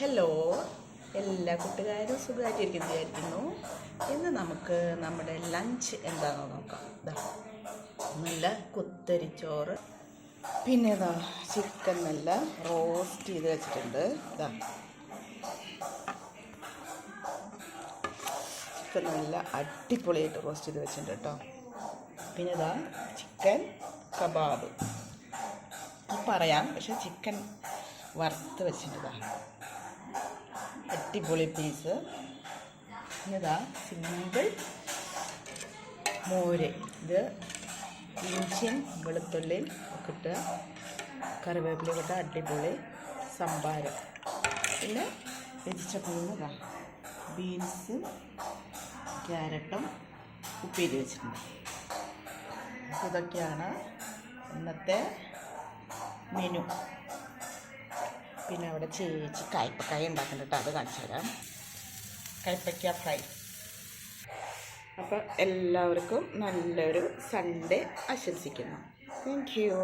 Hello എല്ലാ കൂട്ടുകാരും സുഖമായിട്ടിരിക്കുന്നു വിചാരിക്കുന്നു. ഇന്ന് നമുക്ക് നമ്മുടെ ലഞ്ച് എന്താണെന്ന് നോക്കാം. നല്ല കുത്തരിച്ചോറ്. പിന്നെ ഇതാ ചിക്കൻ നല്ല റോസ്റ്റ് ചെയ്ത് വെച്ചിട്ടുണ്ട്. ഇതാ ചിക്കൻ നല്ല അടിപൊളിയായിട്ട് റോസ്റ്റ് ചെയ്ത് വെച്ചിട്ടുണ്ട് കേട്ടോ. പിന്നെ ഇതാ ചിക്കൻ കബാബ് പറയാം പക്ഷെ ചിക്കൻ വറുത്ത് വെച്ചിട്ടുണ്ടാ അടിപൊളി പീസ്. ഇതാ സിമ്പിൾ മോര്. ഇത് ഇഞ്ചിയും വെളുത്തുള്ളിയും കിട്ടുക കറിവേപ്പില ഇട്ട് അടിപൊളി സംഭാരം പിന്നെ വെജിറ്റബിളിന് ബീൻസും ക്യാരറ്റും ഉപ്പേരി വെച്ചിട്ടുണ്ട്. ഇതൊക്കെയാണ് ഇന്നത്തെ മെനു. പിന്നെ അവിടെ ചേച്ചി കയ്പക്കായ ഉണ്ടാക്കുന്നുണ്ട് അത് കാണിച്ചു തരാം. കയ്പക്ക ഫ്രൈ. അപ്പോൾ എല്ലാവർക്കും നല്ലൊരു സൺഡേ ആശംസിക്കുന്നു. Thank you